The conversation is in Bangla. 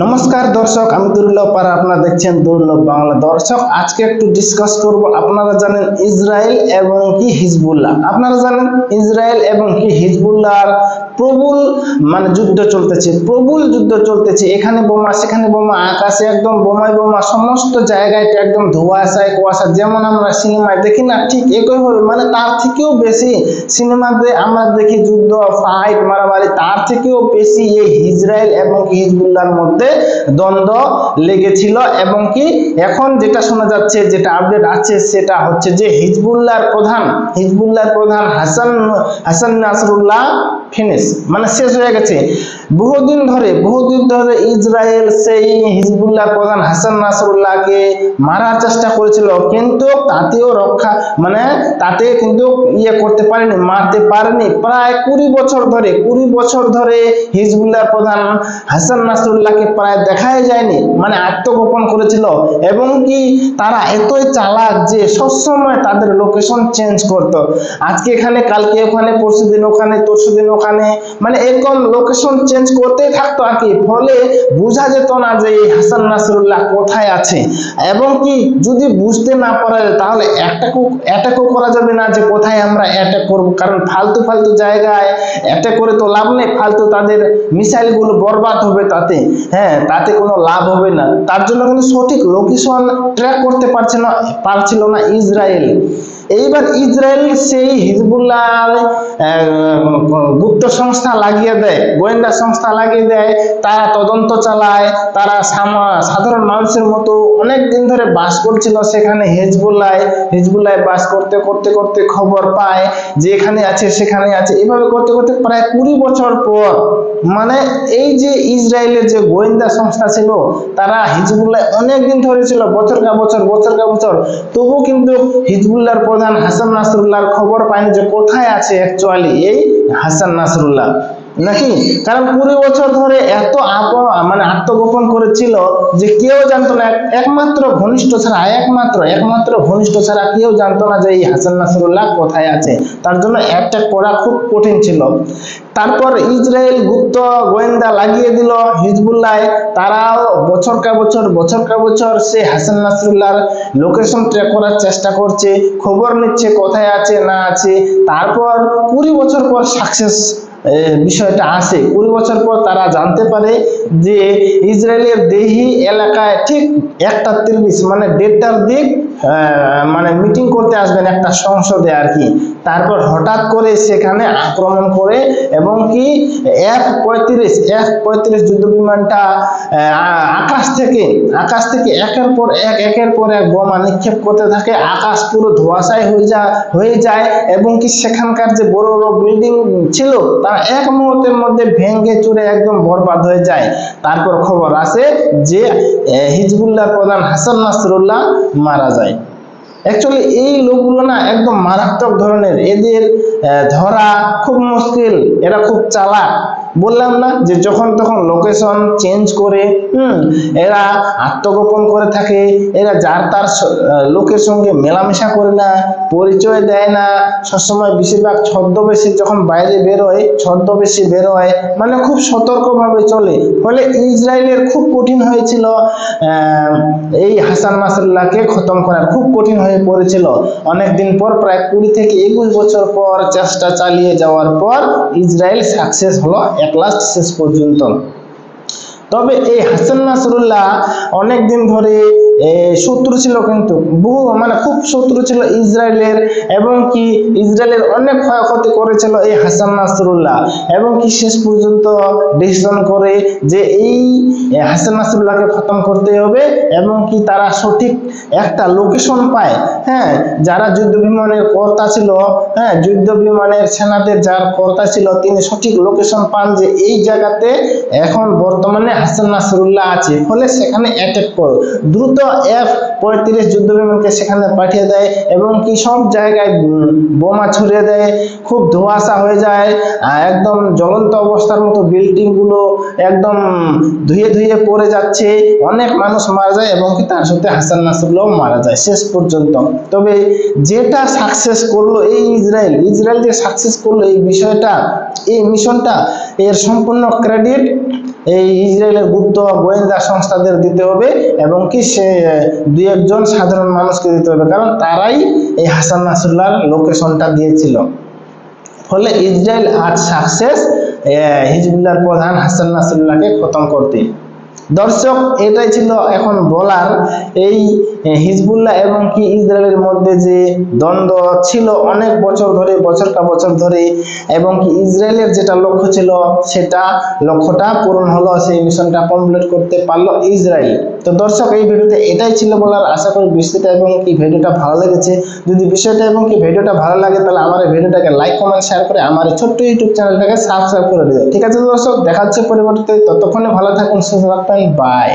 নমস্কার দর্শক, আমি দুর্লভ পার আপনারা দেখছেন দুর্লভ বাংলা। দর্শক, আজকে একটু ডিসকাস করব, আপনারা জানেন ইসরায়েল এবং কি হিজবুল্লাহ। আপনারা জানেন ইসরায়েল এবং কি হিজবুল্লাহর প্রবল মানে যুদ্ধ চলতেছে, প্রবল যুদ্ধ চলতেছে। এখানে বোমা, সেখানে বোমা, আকাশে একদম বোমায় বোমা, সমস্ত জায়গায় একদম ধোঁয়াশায় কুয়াশা। যেমন আমরা সিনেমায় দেখি না, ঠিক একই হবে মানে তার থেকেও বেশি সিনেমাতে আমরা দেখি যুদ্ধ ফাইট মারামারি, তার থেকেও বেশি এই ইসরায়েল এবং কি হিজবুল্লাহর মধ্যে দ্বন্দ্ব লেগেছিল এবং কি এখন যেটা শোনা যাচ্ছে, যেটা আপডেট আছে, সেটা হচ্ছে যে হিজবুল্লাহর প্রধান হিজবুল্লাহর প্রধান হাসান হাসান নাসরুল্লাহ ফিনিশ। মানে শেষ হয়ে গেছে। বহুদিন ধরে বহুদিন ধরে ইসরায়েল সেই হিজবুল্লাহ প্রধান হাসান নাসরুল্লাহকে মারার চেষ্টা করেছিল, কিন্তু তাতেও রক্ষা মানে তাতে কিন্তু ইয়ে করতে পারেনি, মারতে পারেনি। প্রায় কুড়ি বছর ধরে, কুড়ি বছর ধরে হিজবুল্লাহ প্রধান হাসান নাসরুল্লাহকে প্রায় দেখাই যায়নি মানে আত্মগোপন করেছিল। এবং কি তারা এতই চালাক যে সবসময় তাদের লোকেশন চেঞ্জ করতো। আজকে এখানে, কালকে ওখানে পরশু দিন ওখানে তরশু দিন ওখানে মানে এরকম লোকেশন চেঞ্জ করতেই থাকতো আর কি। ফলে বোঝা যেত না যে এই হাসান নাসরুল্লাহ কোথায় আছে। এবং কি যদি বুঝতে না পারে তাহলে অ্যাটাকও অ্যাটাকও করা যাবে না যে কোথায় আমরা অ্যাটাক করব। কারণ ফালতু ফালতু জায়গায় অ্যাটাক করে তো লাভ নেই, ফালতু তাদের মিসাইলগুলো বরবাদ হবে তাতে। হ্যাঁ তাতে কোনো লাভ হবে না। তার জন্য কিন্তু সঠিক লোকেশন ট্র্যাক করতে পারছে না, পারছিল না ইসরায়েল। এইবার ইসরায়েল সেই হিজবুল্লাহ গুপ্ত সংস্থা লাগিয়ে দেয়, গোয়েন্দা সংস্থা লাগিয়ে দেয়, তারা তদন্ত চালায়, তারা সাধারণ মানুষের মতো অনেক দিন ধরে বাস করছিল সেখানে হেজবুল্লায় হিজবুল্লাহ বাস করতে করতে করতে খবর পায় যে এখানে আছে, সেখানে আছে। এভাবে করতে করতে প্রায় কুড়ি বছর পর মানে এই যে ইসরায়েলের যে গোয়েন্দা সংস্থা ছিল, তারা হিজবুল্লাহ অনেক দিন ধরে ছিল, বছর কা বছর বছর কা বছর। তবু কিন্তু হিজবুল্লাহর প্রধান হাসান নাসরুল্লাহর খবর পায়নি যে কোথায় আছে অ্যাকচুয়ালি এই হাসান নাসরুল্লাহ। নাকি? কারণ কুড়ি বছর ধরে এত আপ মানে আত্মগোপন করেছিল যে কেউ জানতো না। একমাত্র ঘনিষ্ঠ ছাড়া, একমাত্র একমাত্র ঘনিষ্ঠ ছাড়া কেউ জানতো না যে এই হাসান নাসরুল্লাহ কোথায় আছে। তার জন্য অ্যাটাক করা খুব কঠিন ছিল। তারপর ইসরায়েল গুপ্ত গোয়েন্দা লাগিয়ে দিল হিজবুল্লাহ। তারাও বছর কা বছর বছর কা বছর সে হাসান নাসরুল্লাহর লোকেশন ট্র্যাক করার চেষ্টা করছে। খবর নিচ্ছে কোথায় আছে, না আছে। তারপর কুড়ি বছর পর সাকসেস বিষয়টা আসে কুড়ি বছর পর তারা জানতে পারে যে ইসরায়েলের দেহি এলাকায় ঠিক একটা তিরিশ মানে দেড়টার দিক মানে মিটিং করতে আসবেন, একটা সংসদে আর কি। তারপর হঠাৎ করে সেখানে আক্রমণ করে এবং কি এক পঁয়ত্রিশ এক পঁয়ত্রিশ যুদ্ধ বিমানটা আকাশ থেকে আকাশ থেকে একের পর এক, একের পর এক বোমা নিক্ষেপ করতে থাকে। আকাশ পুরো ধোঁয়াশায় হয়ে যা, হয়ে যায় এবং কি সেখানকার যে বড় বড় বিল্ডিং ছিল তা এক মুহূর্তের মধ্যে ভেঙ্গে চুরে একদম বরবাদ হয়ে যায়। তারপর খবর আছে যে হিজবুল্লাহ প্রধান হাসান নাসরুল্লাহ মারা যায়। অ্যাকচুয়ালি এই লোকগুলো না একদম মারাত্মক ধরনের। এদের ধরা খুব মুশকিল, এরা খুব চালাক। বললাম না যে যখন তখন লোকেশন চেঞ্জ করে, হুম, এরা আত্মগোপন করে থাকে, এরা যার তার লোকের সঙ্গে মেলামেশা করে না, পরিচয় দেয় না। সবসময় বেশিরভাগ ছদ্মবেশে যখন বাইরে বেরোয় ছদ্মবেশে বেরোয় মানে খুব সতর্কভাবে চলে। ফলে ইসরায়েলের খুব কঠিন হয়েছিল এই হাসান নাসরুল্লাহকে খতম করার। খুব কঠিন হয়ে পড়েছিল। অনেকদিন পর, প্রায় কুড়ি থেকে একুশ বছর পর চেষ্টা চালিয়ে যাওয়ার পর ইসরায়েল সাকসেস হলো এক লাস্ট শেষ পর্যন্ত। তবে এই হাসান নাসরুল্লাহ অনেকদিন ধরে শত্রু ছিল কিন্তু বহু মানে খুব শত্রু ছিল ইসরায়েলের এবং কি ইসরায়েলের অনেক ক্ষয়ক্ষতি করেছিল এই হাসান নাসরুল্লাহ এবং কি শেষ পর্যন্ত ডিসিশন করে যে এই হাসান নাসরুল্লাহকে খতম করতে হবে এবং কি তারা সঠিক একটা লোকেশন পায়। হ্যাঁ যারা যুদ্ধ বিমানের কর্তা ছিল হ্যাঁ যুদ্ধ বিমানের সেনাদের যার কর্তা ছিল, তিনি সঠিক লোকেশন পান যে এই জায়গাতে এখন বর্তমানে হাসান নাসরুল্লাহ আছে। ফলে সেখানে অ্যাটাক করো। দ্রুত এফ পঁয়ত্রিশ যুদ্ধ বিমানকে সেখানে পাঠিয়ে দেয় এবং কি সব জায়গায় বোমা ছড়িয়ে দেয়, খুব ধোঁয়াশা হয়ে যায় একদম জ্বলন্ত অবস্থার মতো বিল্ডিংগুলো একদম ধুয়ে ধুয়ে পড়ে যাচ্ছে, অনেক মানুষ মারা যায় এবং কি তার সাথে হাসান নাসরুল্লাহ মারা যায় শেষ পর্যন্ত। তবে যেটা সাকসেস করল এই ইসরায়েল ইসরায়েল যে সাকসেস করল এই বিষয়টা, এই মিশনটা এর সম্পূর্ণ ক্রেডিট এই ইসরায়েলের গুপ্ত গোয়েন্দা সংস্থাদের দিতে হবে এবং কি সে দুই একজন সাধারণ মানুষকে দিতে হবে। কারণ তারাই এই হাসান নাসরুল্লাহর লোকেশনটা দিয়েছিল। ফলে ইসরায়েল আজ সাকসেস হিজবুল্লাহর প্রধান হাসান নাসুল্লাহকে খতম করতে দর্শক, এটাই ছিল এখন বলার এই হিজবুল্লাহ এবং কি ইসরায়েলের মধ্যে যে দ্বন্দ্ব ছিল অনেক বছর ধরে বছরটা বছর ধরে এবং কি ইসরায়েলের যেটা লক্ষ্য ছিল, সেটা লক্ষ্যটা পূরণ হলো, সেই মিশনটা কমপ্লিট করতে পারল ইসরায়েল। তো দর্শক, এই ভিডিওতে এটাই ছিল বলার আশা করি বিষয়টা এবং কি ভিডিওটা ভালো লেগেছে। যদি বিষয়টা এবং কি ভিডিওটা ভালো লাগে, তাহলে আমার ভিডিওটাকে লাইক কমেন্ট শেয়ার করে আমার ছোট্ট ইউটিউব চ্যানেলটাকে সাবস্ক্রাইব করে দিও। ঠিক আছে দর্শক দেখাচ্ছে পরিবর্তে ততক্ষণে ভালো থাকুন, সুস্থ থাকবেন বাই